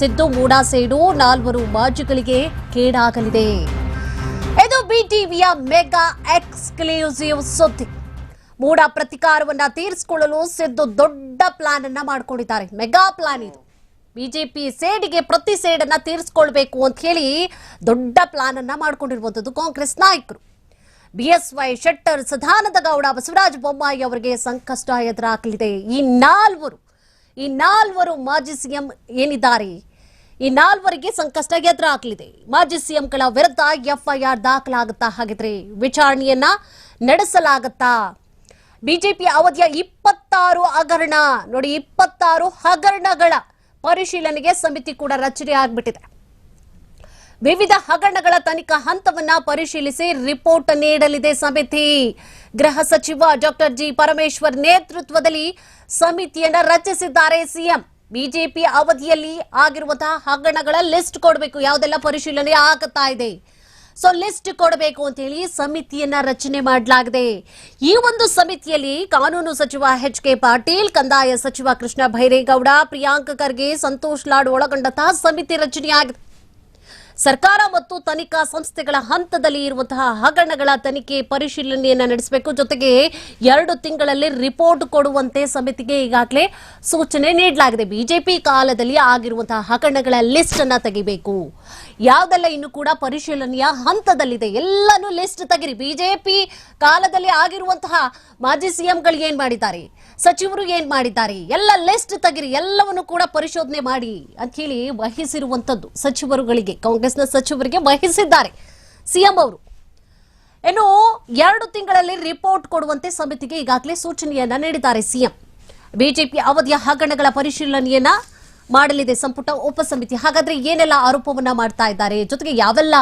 ಸಿದ್ದು ಮೂಡಾ ಸೇಡು, ನಾಲ್ವರು ಮಾಜಿಗಳಿಗೆ ಕೇಡಾಗಲಿದೆ. ಇದು ಬಿಟಿವಿಯ ಮೆಗಾ ಎಕ್ಸ್ಕ್ಲೂಸಿವ್ ಸುದ್ದಿ. ಮೂಡ ಪ್ರತಿಕಾರವನ್ನ ತೀರಿಸಿಕೊಳ್ಳಲು ಸಿದ್ದು ದೊಡ್ಡ ಪ್ಲಾನ್ ಅನ್ನ ಮಾಡ್ಕೊಂಡಿದ್ದಾರೆ. ಮೆಗಾ ಪ್ಲಾನ್ ಇದು. ಬಿಜೆಪಿ ಸೇಡಿಗೆ ಪ್ರತಿ ಸೇಡನ್ನ ತೀರಿಸಿಕೊಳ್ಬೇಕು ಅಂತ ಹೇಳಿ ದೊಡ್ಡ ಪ್ಲಾನ್ ಅನ್ನ ಮಾಡಿಕೊಂಡಿರುವಂತದ್ದು ಕಾಂಗ್ರೆಸ್ ನಾಯಕರು. ಬಿಎಸ್ವೈ ಶೆಟ್ಟರ್, ಸದಾನಂದ ಗೌಡ, ಬಸವರಾಜ ಬೊಮ್ಮಾಯಿ ಅವರಿಗೆ ಸಂಕಷ್ಟ ಎದುರಾಗಲಿದೆ. ಈ ನಾಲ್ವರು ಈ ನಾಲ್ವರು ಮಾಜಿ ಸಿಎಂ ಏನಿದ್ದಾರೆ? ಈ ನಾಲ್ವರಿಗೆ ಸಂಕಷ್ಟ ಎದುರಾಗಲಿದೆ. ಮಾಜಿ ಸಿಎಂಗಳ ವಿರುದ್ಧ ಎಫ್ಐಆರ್ ದಾಖಲಾಗುತ್ತಾ ಹಾಗಿದ್ರೆ ವಿಚಾರಣೆಯನ್ನ ನಡೆಸಲಾಗುತ್ತಾ? ಬಿಜೆಪಿ ಅವಧಿಯ ಇಪ್ಪತ್ತಾರು ಹಗರಣ, ನೋಡಿ ಇಪ್ಪತ್ತಾರು ಹಗರಣಗಳ ಪರಿಶೀಲನೆಗೆ ಸಮಿತಿ ಕೂಡ ರಚನೆ ಆಗ್ಬಿಟ್ಟಿದೆ. ವಿವಿಧ ಹಗರಣಗಳ ತನಿಖಾ ಹಂತವನ್ನ ಪರಿಶೀಲಿಸಿ ರಿಪೋರ್ಟ್ ನೀಡಲಿದೆ ಸಮಿತಿ. ಗೃಹ ಸಚಿವ ಡಾಕ್ಟರ್ ಜಿ ಪರಮೇಶ್ವರ್ ನೇತೃತ್ವದಲ್ಲಿ ಸಮಿತಿಯನ್ನ ರಚಿಸಿದ್ದಾರೆ ಸಿಎಂ. ಬಿಜೆಪಿ ಅವಧಿಯಲ್ಲಿ ಆಗಿರುವಂತಹ ಹಗರಣಗಳ ಲಿಸ್ಟ್ ಕೊಡಬೇಕು. ಯಾವುದೆಲ್ಲ ಪರಿಶೀಲನೆ ಆಗುತ್ತಾ ಇದೆ. ಸೊ ಲಿಸ್ಟ್ ಕೊಡಬೇಕು ಅಂತ ಹೇಳಿ ಸಮಿತಿಯನ್ನ ರಚನೆ ಮಾಡಲಾಗಿದೆ. ಈ ಒಂದು ಸಮಿತಿಯಲ್ಲಿ ಕಾನೂನು ಸಚಿವ ಎಚ್ ಕೆ ಪಾಟೀಲ್, ಕಂದಾಯ ಸಚಿವ ಕೃಷ್ಣ ಭೈರೇಗೌಡ, ಪ್ರಿಯಾಂಕ್ ಖರ್ಗೆ, ಸಂತೋಷ್ ಲಾಡ್ ಒಳಗೊಂಡಂತಹ ಸಮಿತಿ ರಚನೆಯಾಗಿದೆ ಸರ್ಕಾರ ಮತ್ತು ತನಿಖಾ ಸಂಸ್ಥೆಗಳ ಹಂತದಲ್ಲಿ ಇರುವಂತಹ ಹಗರಣಗಳ ತನಿಖೆ ಪರಿಶೀಲನೆಯನ್ನು ನಡೆಸಬೇಕು. ಜೊತೆಗೆ ಎರಡು ತಿಂಗಳಲ್ಲಿ ರಿಪೋರ್ಟ್ ಕೊಡುವಂತೆ ಸಮಿತಿಗೆ ಈಗಾಗಲೇ ಸೂಚನೆ ನೀಡಲಾಗಿದೆ. ಬಿಜೆಪಿ ಕಾಲದಲ್ಲಿ ಆಗಿರುವಂತಹ ಹಗರಣಗಳ ಲಿಸ್ಟ್ ಅನ್ನ ತೆಗಿಬೇಕು. ಯಾವುದೆಲ್ಲ ಇನ್ನು ಕೂಡ ಪರಿಶೀಲನೆಯ ಹಂತದಲ್ಲಿದೆ ಎಲ್ಲಾನು ಲಿಸ್ಟ್ ತೆಗಿರಿ. ಬಿಜೆಪಿ ಕಾಲದಲ್ಲಿ ಆಗಿರುವಂತಹ ಮಾಜಿ ಸಿಎಂಗಳು ಏನ್ ಮಾಡಿದ್ದಾರೆ? ಸಚಿವರು ಏನ್ ಮಾಡಿದ್ದಾರೆ? ಎಲ್ಲ ಲಿಸ್ಟ್ ತೆಗಿರಿ. ಎಲ್ಲವನ್ನು ಕೂಡ ಪರಿಶೋಧನೆ ಮಾಡಿ ಅಂತ ಹೇಳಿ ವಹಿಸಿರುವಂತದ್ದು ಸಚಿವರುಗಳಿಗೆ ಕಾಂಗ್ರೆಸ್ನ ಸಚಿವರಿಗೆ ವಹಿಸಿದ್ದಾರೆ ಸಿಎಂ ಅವರು. ಇನ್ನು ಎರಡು ತಿಂಗಳಲ್ಲಿ ರಿಪೋರ್ಟ್ ಕೊಡುವಂತೆ ಸಮಿತಿಗೆ ಈಗಾಗಲೇ ಸೂಚನೆಯನ್ನ ನೀಡಿದ್ದಾರೆ ಸಿಎಂ. ಬಿಜೆಪಿ ಅವಧಿಯ ಹಗರಣಗಳ ಪರಿಶೀಲನೆಯನ್ನ ಮಾಡಲಿದೆ ಸಂಪುಟ ಉಪಸಮಿತಿ. ಹಾಗಾದ್ರೆ ಏನೆಲ್ಲ ಆರೋಪವನ್ನ ಮಾಡ್ತಾ ಇದ್ದಾರೆ? ಜೊತೆಗೆ ಯಾವೆಲ್ಲ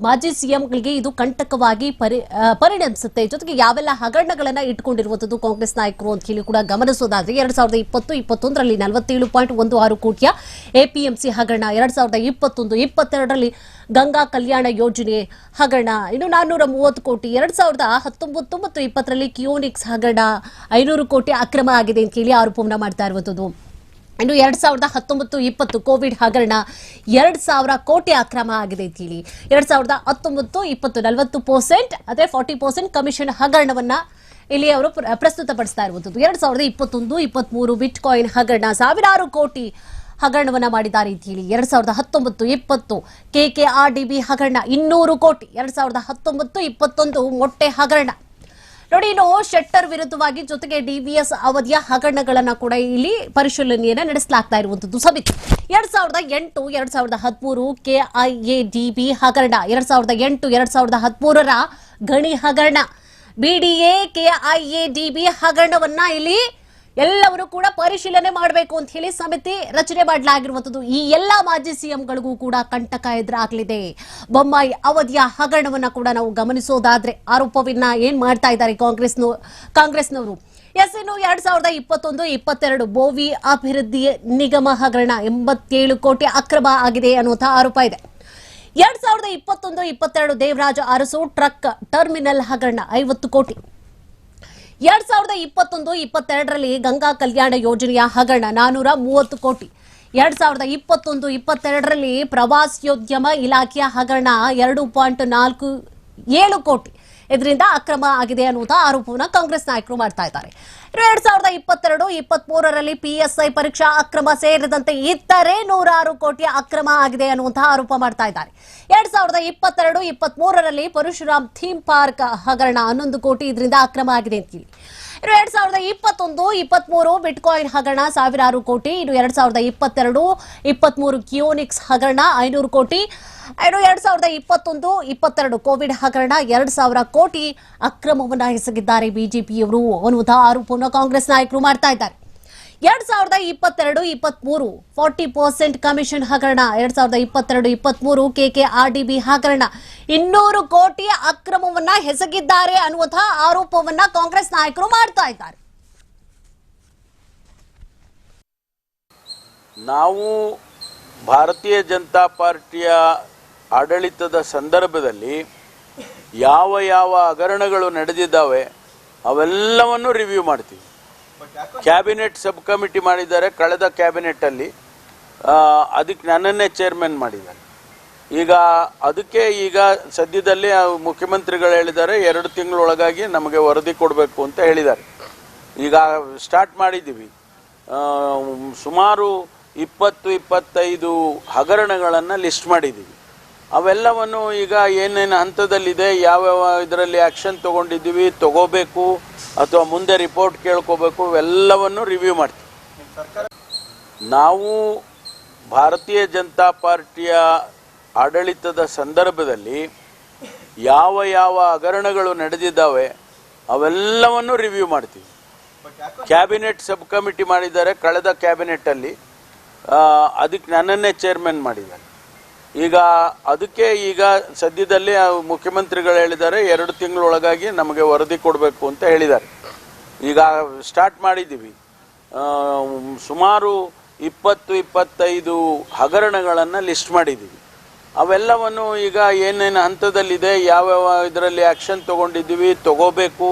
ಮಾಜಿ ಸಿಎಂಗಳಿಗೆ ಇದು ಕಂಟಕವಾಗಿ ಪರಿ ಪರಿಣಮಿಸುತ್ತೆ. ಜೊತೆಗೆ ಯಾವೆಲ್ಲ ಹಗರಣಗಳನ್ನ ಇಟ್ಕೊಂಡಿರುವಂತದ್ದು ಕಾಂಗ್ರೆಸ್ ನಾಯಕರು ಅಂತ ಹೇಳಿ ಕೂಡ ಗಮನಿಸೋದಾದ್ರೆ, ಎರಡ್ ಸಾವಿರದ ಇಪ್ಪತ್ತು, ಇಪ್ಪತ್ತೊಂದರಲ್ಲಿ ನಲವತ್ತೇಳು ಪಾಯಿಂಟ್ ಒಂದು ಆರು ಕೋಟಿಯ ಎಪಿಎಂಸಿ ಹಗರಣ, ಎರಡ್ ಸಾವಿರದ ಇಪ್ಪತ್ತೊಂದು, ಇಪ್ಪತ್ತೆರಡರಲ್ಲಿ ಗಂಗಾ ಕಲ್ಯಾಣ ಯೋಜನೆ ಹಗರಣ, ಇನ್ನು ನಾನ್ನೂರ ಮೂವತ್ತು ಕೋಟಿ, ಎರಡ್ ಸಾವಿರದ ಹತ್ತೊಂಬತ್ತು ಮತ್ತು ಇಪ್ಪತ್ತರಲ್ಲಿ ಕಿಯೋನಿಕ್ಸ್ ಹಗರಣ, ಐನೂರು ಕೋಟಿ ಅಕ್ರಮ ಆಗಿದೆ ಅಂತ ಹೇಳಿ ಆರೋಪವನ್ನ ಮಾಡ್ತಾ ಇರುವಂತದ್ದು ಇನ್ನು ಎರಡ್ ಸಾವಿರದ ಹತ್ತೊಂಬತ್ತು ಇಪ್ಪತ್ತು ಕೋವಿಡ್ ಹಗರಣ ಎರಡ್ ಸಾವಿರ ಕೋಟಿ ಅಕ್ರಮ ಆಗಿದೆ ಅಂತ ಹೇಳಿ. ಎರಡ್ ಸಾವಿರದ ಹತ್ತೊಂಬತ್ತು ಇಪ್ಪತ್ತು ನಲವತ್ತು ಪರ್ಸೆಂಟ್ ಅದೇ ಫಾರ್ಟಿ ಪರ್ಸೆಂಟ್ ಕಮಿಷನ್ ಹಗರಣವನ್ನ ಇಲ್ಲಿ ಅವರು ಪ್ರ- ಪ್ರಸ್ತುತಪಡಿಸ್ತಾ ಇರುವಂತದ್ದು ಎರಡ್ ಸಾವಿರದ ಇಪ್ಪತ್ತೊಂದು, ಇಪ್ಪತ್ಮೂರು ಬಿಟ್ ಕಾಯಿನ್ ಹಗರಣ ಸಾವಿರಾರು ಕೋಟಿ ಹಗರಣವನ್ನ ಮಾಡಿದ್ದಾರೆ ಅಂತ ಹೇಳಿ. ಎರಡ್ ಸಾವಿರದ ಹತ್ತೊಂಬತ್ತು ಇಪ್ಪತ್ತು ಕೆಕೆಆರ್ಡಿಬಿ ಹಗರಣ ಇನ್ನೂರು ಕೋಟಿ. ಎರಡ್ ಸಾವಿರದ ಹತ್ತೊಂಬತ್ತು ಇಪ್ಪತ್ತೊಂದು ಮೊಟ್ಟೆ ಹಗರಣ. ನೋಡಿ, ಇನ್ನು ಶೆಟ್ಟರ್ ವಿರುದ್ಧವಾಗಿ ಜೊತೆಗೆ ಡಿವಿಎಸ್ ಅವಧಿಯ ಹಗರಣಗಳನ್ನ ಕೂಡ ಇಲ್ಲಿ ಪರಿಶೀಲನೆಯನ್ನ ನಡೆಸಲಾಗ್ತಾ ಇರುವಂತದ್ದು ಸಮಿತಿ, ಎರಡ್ ಸಾವಿರದ ಎಂಟು, ಎರಡ್ ಸಾವಿರದ ಹದಿಮೂರು ಕೆಐಎಡಿಬಿ ಹಗರಣ, ಎರಡ್ ಸಾವಿರದ ಎಂಟು, ಎರಡ್ ಸಾವಿರದ ಹದಿಮೂರರ ಗಣಿ ಹಗರಣ. ಬಿಡಿಎ ಕೆಐಎಡಿಬಿ ಹಗರಣವನ್ನ ಇಲ್ಲಿ ಎಲ್ಲವರು ಕೂಡ ಪರಿಶೀಲನೆ ಮಾಡಬೇಕು ಅಂತ ಹೇಳಿ ಸಮಿತಿ ರಚನೆ ಮಾಡಲಾಗಿರುವಂತದ್ದು ಈ ಎಲ್ಲಾ ಮಾಜಿ ಸಿಎಂಗಳಿಗೂ ಕೂಡ ಕಂಟಕ ಎದುರಾಗಲಿದೆ. ಬೊಮ್ಮಾಯಿ ಅವಧಿಯ ಹಗರಣವನ್ನ ಕೂಡ ನಾವು ಗಮನಿಸೋದಾದ್ರೆ ಆರೋಪವನ್ನ ಏನ್ ಮಾಡ್ತಾ ಇದ್ದಾರೆ ಕಾಂಗ್ರೆಸ್ ಕಾಂಗ್ರೆಸ್ನವರು. ಎಸ್ ಇನ್ನು ಎರಡ್ ಸಾವಿರದ ಇಪ್ಪತ್ತೊಂದು, ಇಪ್ಪತ್ತೆರಡು ಬೋವಿ ಅಭಿವೃದ್ಧಿ ನಿಗಮ ಹಗರಣ ಎಂಬತ್ತೇಳು ಕೋಟಿ ಅಕ್ರಮ ಆಗಿದೆ ಅನ್ನುವಂತಹ ಆರೋಪ ಇದೆ. ಎರಡ್ ಸಾವಿರದ ಇಪ್ಪತ್ತೊಂದು, ಇಪ್ಪತ್ತೆರಡು ದೇವರಾಜ ಅರಸು ಟ್ರಕ್ ಟರ್ಮಿನಲ್ ಹಗರಣ ಐವತ್ತು ಕೋಟಿ. ಎರಡ್ ಸಾವಿರದ ಇಪ್ಪತ್ತೊಂದು ಇಪ್ಪತ್ತೆರಡರಲ್ಲಿ ಗಂಗಾ ಕಲ್ಯಾಣ ಯೋಜನೆಯ ಹಗರಣ ನಾನೂರ ಮೂವತ್ತು ಕೋಟಿ. ಎರಡ್ ಸಾವಿರದ ಇಪ್ಪತ್ತೊಂದು ಇಪ್ಪತ್ತೆರಡರಲ್ಲಿ ಪ್ರವಾಸೋದ್ಯಮ ಇಲಾಖೆಯ ಹಗರಣ ಎರಡು ಪಾಯಿಂಟ್ ನಾಲ್ಕು ಏಳು ಕೋಟಿ. ಇದರಿಂದ ಅಕ್ರಮ ಆಗಿದೆ ಅನ್ನುವಂಥ ಆರೋಪವನ್ನು ಕಾಂಗ್ರೆಸ್ ನಾಯಕರು ಮಾಡ್ತಾ ಇದ್ದಾರೆ. ಎರಡ್ ಸಾವಿರದ ಇಪ್ಪತ್ತೆರಡು ಇಪ್ಪತ್ತ್ ಮೂರರಲ್ಲಿ ಪಿಎಸ್ಐ ಪರೀಕ್ಷಾ ಅಕ್ರಮ ಸೇರಿದಂತೆ ಇತರೆ ನೂರಾರು ಕೋಟಿ ಅಕ್ರಮ ಆಗಿದೆ ಅನ್ನುವಂತಹ ಆರೋಪ ಮಾಡ್ತಾ ಇದ್ದಾರೆ. ಎರಡ್ ಸಾವಿರದ ಇಪ್ಪತ್ತೆರಡು ಇಪ್ಪತ್ತ್ ಮೂರರಲ್ಲಿ ಪರಶುರಾಮ್ ಥೀಮ್ ಪಾರ್ಕ್ ಹಗರಣ ಹನ್ನೊಂದು ಕೋಟಿ ಇದರಿಂದ ಅಕ್ರಮ ಆಗಿದೆ ಅಂತೀವಿ. ಇನ್ನು ಎರಡ್ ಸಾವಿರದ ಇಪ್ಪತ್ತೊಂದು, ಇಪ್ಪತ್ಮೂರು ಬಿಟ್ಕಾಯಿನ್ ಹಗರಣ ಸಾವಿರಾರು ಕೋಟಿ, ಇನ್ನು ಎರಡ್ ಸಾವಿರದ ಇಪ್ಪತ್ತೆರಡು, ಇಪ್ಪತ್ಮೂರು ಕಿಯೋನಿಕ್ಸ್ ಹಗರಣ ಐನೂರು ಕೋಟಿ, ಇನ್ನು ಎರಡ್ ಸಾವಿರದ ಇಪ್ಪತ್ತೊಂದು, ಇಪ್ಪತ್ತೆರಡು ಕೋವಿಡ್ ಹಗರಣ ಎರಡ್ ಸಾವಿರ ಕೋಟಿ ಅಕ್ರಮವನ್ನ ಎಸಗಿದ್ದಾರೆ ಬಿಜೆಪಿಯವರು ಅನ್ನುವಂತಹ ಆರೋಪವನ್ನು ಕಾಂಗ್ರೆಸ್ ನಾಯಕರು ಮಾಡ್ತಾ ಇದ್ದಾರೆ. ಎರಡ್ ಸಾವಿರದ ಇಪ್ಪತ್ತೆರಡು, ಇಪ್ಪತ್ಮೂರು, ಫಾರ್ಟಿ ಪರ್ಸೆಂಟ್ ಕಮಿಷನ್ ಹಗರಣ. ಎರಡ್ ಸಾವಿರದ ಇಪ್ಪತ್ತೆರಡು ಡಿ ಬಿ ಹಗರಣ. ಇನ್ನೂರು ಕೋಟಿ ಅಕ್ರಮವನ್ನ ಹೆಸಗಿದ್ದಾರೆ ಅನ್ನುವಂತಹ ಆರೋಪವನ್ನ ಕಾಂಗ್ರೆಸ್ ನಾಯಕರು ಮಾಡ್ತಾ ಇದ್ದಾರೆ. ನಾವು ಭಾರತೀಯ ಜನತಾ ಪಾರ್ಟಿಯ ಆಡಳಿತದ ಸಂದರ್ಭದಲ್ಲಿ ಯಾವ ಯಾವ ಹಗರಣಗಳು ನಡೆದಿದ್ದಾವೆ ಅವೆಲ್ಲವನ್ನು ರಿವ್ಯೂ ಮಾಡ್ತೀವಿ. ಕ್ಯಾಬಿನೆಟ್ ಸಬ್ ಕಮಿಟಿ ಮಾಡಿದ್ದಾರೆ ಕಳೆದ ಕ್ಯಾಬಿನೆಟ್ಟಲ್ಲಿ. ಅದಕ್ಕೆ ನನ್ನನ್ನೇ ಚೇರ್ಮನ್ ಮಾಡಿದ್ದಾರೆ. ಈಗ ಅದಕ್ಕೆ ಈಗ ಸದ್ಯದಲ್ಲಿ ಮುಖ್ಯಮಂತ್ರಿಗಳು ಹೇಳಿದ್ದಾರೆ, ಎರಡು ತಿಂಗಳೊಳಗಾಗಿ ನಮಗೆ ವರದಿ ಕೊಡಬೇಕು ಅಂತ ಹೇಳಿದ್ದಾರೆ. ಈಗ ಸ್ಟಾರ್ಟ್ ಮಾಡಿದ್ದೀವಿ. ಸುಮಾರು ಇಪ್ಪತ್ತು, ಇಪ್ಪತ್ತೈದು ಹಗರಣಗಳನ್ನು ಲಿಸ್ಟ್ ಮಾಡಿದ್ದೀವಿ. ಅವೆಲ್ಲವನ್ನು ಈಗ ಏನೇನು ಹಂತದಲ್ಲಿದೆ, ಯಾವ್ಯಾವ ಇದರಲ್ಲಿ ಆ್ಯಕ್ಷನ್ ತೊಗೊಂಡಿದ್ದೀವಿ, ತಗೋಬೇಕು, ಅಥವಾ ಮುಂದೆ ರಿಪೋರ್ಟ್ ಕೇಳ್ಕೋಬೇಕು, ಇವೆಲ್ಲವನ್ನು ರಿವ್ಯೂ ಮಾಡ್ತೀವಿ. ನಾವು ಭಾರತೀಯ ಜನತಾ ಪಾರ್ಟಿಯ ಆಡಳಿತದ ಸಂದರ್ಭದಲ್ಲಿ ಯಾವ ಯಾವ ಹಗರಣಗಳು ನಡೆದಿದ್ದಾವೆ, ಅವೆಲ್ಲವನ್ನು ರಿವ್ಯೂ ಮಾಡ್ತೀವಿ. ಕ್ಯಾಬಿನೆಟ್ ಸಬ್ ಕಮಿಟಿ ಮಾಡಿದ್ದಾರೆ, ಕಳೆದ ಕ್ಯಾಬಿನೆಟ್ಟಲ್ಲಿ ಅದಕ್ಕೆ ನನ್ನನ್ನೇ ಚೇರ್ಮನ್ ಮಾಡಿದ್ದಾರೆ. ಈಗ ಅದಕ್ಕೆ ಈಗ ಸದ್ಯದಲ್ಲಿ ಮುಖ್ಯಮಂತ್ರಿಗಳು ಹೇಳಿದ್ದಾರೆ, ಎರಡು ತಿಂಗಳೊಳಗಾಗಿ ನಮಗೆ ವರದಿ ಕೊಡಬೇಕು ಅಂತ ಹೇಳಿದ್ದಾರೆ. ಈಗ ಸ್ಟಾರ್ಟ್ ಮಾಡಿದ್ದೀವಿ. ಸುಮಾರು ಇಪ್ಪತ್ತು, ಇಪ್ಪತ್ತೈದು ಹಗರಣಗಳನ್ನು ಲಿಸ್ಟ್ ಮಾಡಿದ್ದೀವಿ. ಅವೆಲ್ಲವನ್ನು ಈಗ ಏನೇನು ಹಂತದಲ್ಲಿದೆ, ಯಾವ್ಯಾವ ಇದರಲ್ಲಿ ಆ್ಯಕ್ಷನ್ ತೊಗೊಂಡಿದ್ದೀವಿ, ತಗೋಬೇಕು.